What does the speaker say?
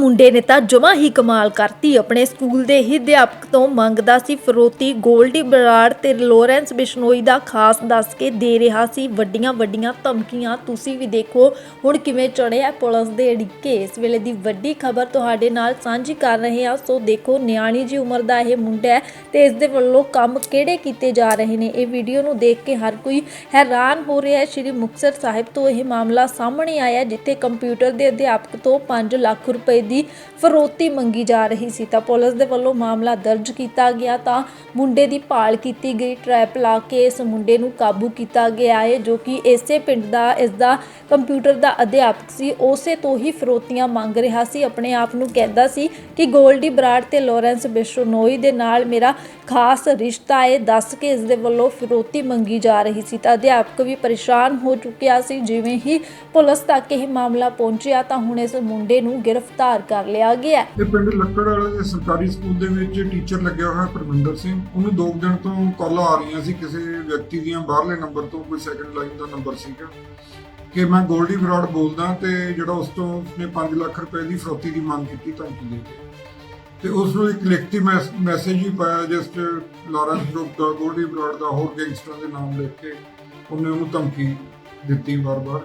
ਮੁੰਡੇ ਨੇ ਤਾਂ ਜਮਾ ਹੀ ਕਮਾਲ ਕਰਤੀ। ਆਪਣੇ ਸਕੂਲ ਦੇ ਹੀ ਅਧਿਆਪਕ ਤੋਂ ਮੰਗਦਾ ਸੀ ਫਰੋਤੀ ਗੋਲਡੀ ਬਰਾੜ ਤੇ ਲੋਰੈਂਸ ਬਿਸ਼ਨੋਈ ਦਾ ਖਾਸ ਦੱਸ ਕੇ ਦੇ ਰਿਹਾ ਸੀ, ਵੱਡੀਆਂ ਵੱਡੀਆਂ ਧਮਕੀਆਂ, ਤੁਸੀਂ ਵੀ ਦੇਖੋ ਹੁਣ ਕਿਵੇਂ ਚੜਿਆ ਪੁਲਿਸ ਦੇ ਅੜਿੱਕੇ। ਇਸ ਵੇਲੇ ਦੀ ਵੱਡੀ ਖਬਰ ਤੁਹਾਡੇ ਨਾਲ ਸਾਂਝੀ ਕਰ ਰਹੇ ਹਾਂ। ਸੋ ਦੇਖੋ, ਨਿਆਣੀ ਜੀ ਉਮਰ ਦਾ ਇਹ ਮੁੰਡਾ ਹੈ ਤੇ ਇਸ ਦੇ ਵੱਲੋਂ ਕੰਮ ਕਿਹੜੇ ਕੀਤੇ ਜਾ ਰਹੇ ਨੇ। ਇਹ ਵੀਡੀਓ ਨੂੰ ਦੇਖ ਕੇ ਹਰ ਕੋਈ ਹੈਰਾਨ ਹੋ ਰਿਹਾ ਹੈ। ਸ਼੍ਰੀ ਮੁਕਤਸਰ ਸਾਹਿਬ ਤੋਂ ਇਹ ਮਾਮਲਾ ਸਾਹਮਣੇ ਆਇਆ, ਜਿੱਥੇ ਕੰਪਿਊਟਰ ਦੇ ਅਧਿਆਪਕ ਤੋਂ 5 ਲੱਖ ਰੁਪਏ ਦੀ ਫਰੋਤੀ ਮੰਗੀ ਜਾ ਰਹੀ ਸੀ। ਤਾਂ ਪੁਲਿਸ ਦੇ ਵੱਲੋਂ ਮਾਮਲਾ ਦਰਜ ਕੀਤਾ ਗਿਆ। ਤਾਂ ਮੁੰਡੇ ਦੀ ਭਾਲ ਕੀਤੀ ਗਈ। ਟਰੈਪ ਲਾ ਕੇ ਇਸ ਮੁੰਡੇ ਨੂੰ ਕਾਬੂ ਕੀਤਾ ਗਿਆ ਹੈ ਜੋ ਕਿ ਇਸੇ ਪਿੰਡ ਦਾ, ਇਸ ਦਾ ਕੰਪਿਊਟਰ ਦਾ ਅਧਿਆਪਕ ਸੀ। ਉਸੇ ਤੋਂ ਹੀ ਫਰੋਤੀਆਂ ਮੰਗ ਰਿਹਾ ਸੀ। ਆਪਣੇ ਆਪ ਨੂੰ ਕਹਿੰਦਾ ਸੀ ਕਿ ਗੋਲਡੀ ਬਰਾੜ ਤੇ ਲਾਰੈਂਸ ਬਿਸ਼ਨੋਈ ਦੇ ਨਾਲ ਮੇਰਾ ਖਾਸ ਰਿਸ਼ਤਾ ਹੈ ਦੱਸ ਕੇ ਇਸ ਦੇ ਵੱਲੋਂ ਫਰੋਤੀ ਮੰਗੀ ਜਾ ਰਹੀ ਸੀ। ਤਾਂ ਅਧਿਆਪਕ ਵੀ ਪਰੇਸ਼ਾਨ ਹੋ ਚੁੱਕਿਆ ਸੀ। ਜਿਵੇਂ ਹੀ ਪੁਲਿਸ ਤੱਕ ਇਹ ਮਾਮਲਾ ਪਹੁੰਚਿਆ, ਤਾਂ ਹੁਣ ਇਸ ਮੁੰਡੇ ਨੂੰ ਗ੍ਰਿਫਤਾਰ ਕਰ ਲਿਆ ਗਿਆ। ਇਹ ਪਿੰਡ ਲੱਕੜ ਵਾਲੇ ਦੇ ਸਰਕਾਰੀ ਸਕੂਲ ਦੇ ਵਿੱਚ ਟੀਚਰ ਲੱਗਿਆ ਹੋਇਆ ਪਰਮਿੰਦਰ ਸਿੰਘ। ਉਹਨੂੰ ਦੋ ਕੁ ਦਿਨ ਤੋਂ ਕਾਲਾਂ ਆ ਰਹੀਆਂ ਸੀ ਕਿਸੇ ਵਿਅਕਤੀ ਦੀਆਂ ਬਾਹਰਲੇ ਨੰਬਰ ਤੋਂ, ਕੋਈ ਸੈਕੰਡ ਲਾਈਨ ਦਾ ਨੰਬਰ ਸੀਗਾ। ਕਿ ਮੈਂ ਗੋਲਡੀ ਬਰਾੜ ਬੋਲਦਾ ਤੇ ਜਿਹੜਾ ਉਸ ਤੋਂ ਉਸਨੇ 5 ਲੱਖ ਰੁਪਏ ਦੀ ਫਰੋਤੀ ਦੀ ਮੰਗ ਕੀਤੀ ਧਮਕੀ ਦੇ ਕੇ। ਤੇ ਉਸ ਨੂੰ ਇੱਕ ਲਿਖਤੀ ਮੈਸੇਜ ਵੀ ਪਾਇਆ ਜਿਸ 'ਚ ਲਾਰੈਂਸ ਗਰੁੱਪ ਦਾ ਗੋਲਡੀ ਬਰਾੜ ਦਾ ਹੋਰ ਗੈਂਗਸਟਰਾਂ ਦੇ ਨਾਮ ਲਿਖ ਕੇ ਉਹਨੇ ਉਹਨੂੰ ਧਮਕੀ ਦਿੱਤੀ ਵਾਰ-ਵਾਰ।